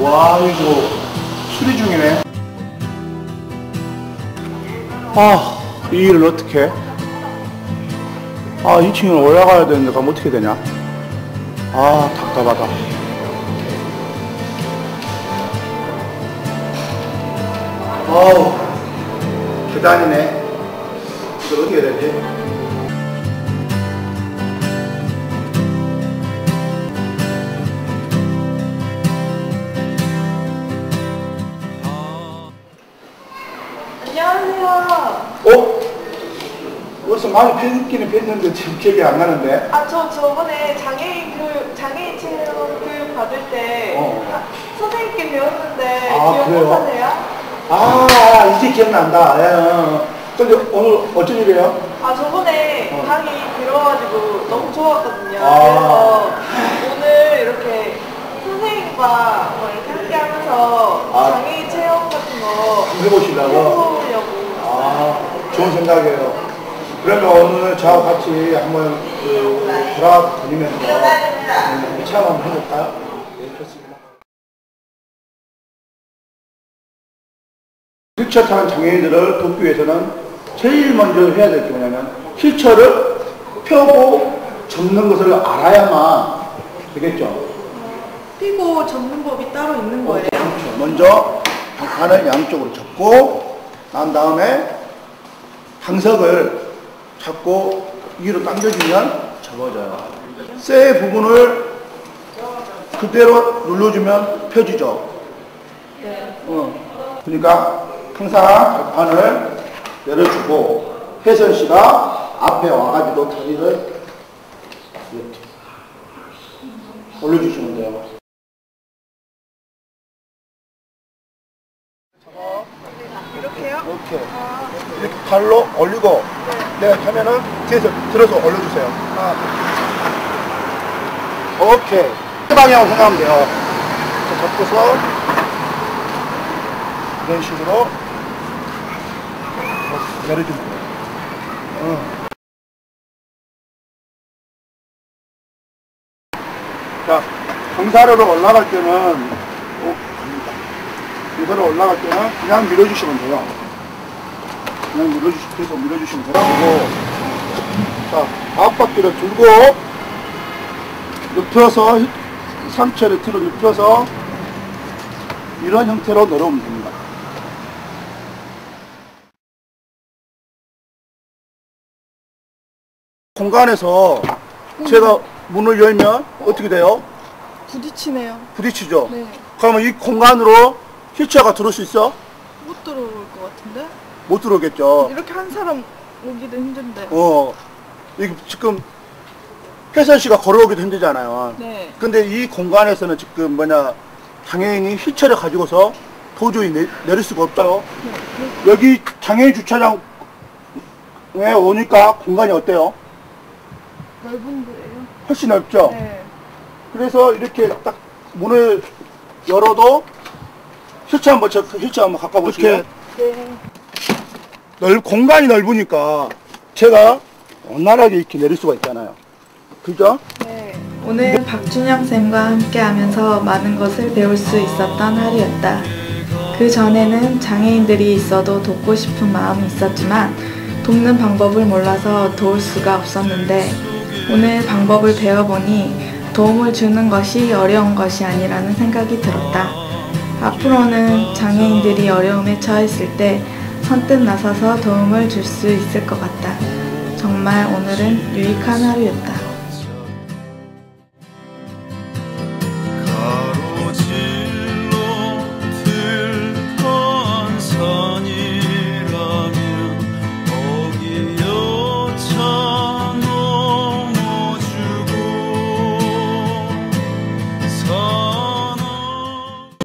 와 이거 수리 중이네. 아, 이 일을 어떻게 해? 아, 2층에 올라가야 되는데 가면 어떻게 되냐? 아, 답답하다. 어우, 계단이네. 이거 어떻게 해야 되지? 벌써 많이 팬기는 팬는데 지금 기억이 안 나는데? 아, 저 저번에 장애인 교육, 장애인 체험 교육 받을 때 어. 아, 선생님께 배웠는데 아, 그래요? 기억하세요? 아, 아, 이제 기억난다. 예, 어. 근데 오늘 어쩐 일이에요? 아, 저번에 어. 강의 들어가지고 너무 좋았거든요. 아. 그래서 오늘 이렇게 선생님과 뭐 이렇게 함께 하면서 아. 장애인 체험 같은 거 해보시려고? 해보려고. 아, 좋은 생각이에요. 그러면 오늘 저하고 같이 한번 그 돌아다니면서 음, 체험 한번 해볼까요? 네, 좋습니다. 휠체어 타는 장애인들을 돕기 위해서는 제일 먼저 해야 될 게 뭐냐면 휠체어를 펴고 접는 것을 알아야만 되겠죠. 피고 접는 법이 따로 있는 거예요? 그렇죠. 먼저 발칸을 양쪽으로 접고 난 다음에 당석을 잡고 위로 당겨주면 접어져요. 쇠 부분을 그대로 눌러주면 펴지죠. 네. 어. 그러니까 항상 발판을 내려주고 혜선 씨가 앞에 와가지고 다리를 이렇게 올려주시면 돼요. 이렇게요? 이렇게 이렇게 발로 올리고 내가 하면은 뒤에서 들어서 올려주세요. 둘. 오케이. 이 방향으로 생각하면 돼요. 이렇게 잡고서 이런 식으로 내려주면 돼요. 응. 자, 경사로로 올라갈 때는 어, 갑니다. 경사로 올라갈 때는 그냥 밀어주시면 돼요. 그냥 밀어주시, 계속 밀어주시면. 그리고, 자, 앞바퀴를 들고, 눕혀서, 상체를 틀어 눕혀서, 이런 형태로 내려오면 됩니다. 공간에서 제가 문을 열면 어떻게 돼요? 부딪히네요. 부딪히죠? 네. 그러면 이 공간으로 휠체어가 들어올 수 있어? 못 들어올 것 같은데? 못 들어오겠죠. 이렇게 한 사람 오기도 힘든데. 어, 이게 지금 혜선 씨가 걸어오기도 힘들잖아요. 네. 근데 이 공간에서는 지금 뭐냐, 장애인이 휠체어를 가지고서 도저히 내, 내릴 수가 없어요. 여기 장애인 주차장에 오니까 공간이 어때요? 넓은 거예요? 훨씬 넓죠? 네. 그래서 이렇게 딱 문을 열어도 휠체어 한번, 저 휠체어 한번 가까 보시면 네. 넓, 공간이 넓으니까 제가 원활하게 이렇게 내릴 수가 있잖아요. 그죠? 네. 오늘 박준영 쌤과 함께하면서 많은 것을 배울 수 있었던 하루였다. 그 전에는 장애인들이 있어도 돕고 싶은 마음이 있었지만 돕는 방법을 몰라서 도울 수가 없었는데 오늘 방법을 배워보니 도움을 주는 것이 어려운 것이 아니라는 생각이 들었다. 앞으로는 장애인들이 어려움에 처했을 때 선뜻 나서서 도움을 줄 수 있을 것 같다. 정말 오늘은 유익한 하루였다. 가로지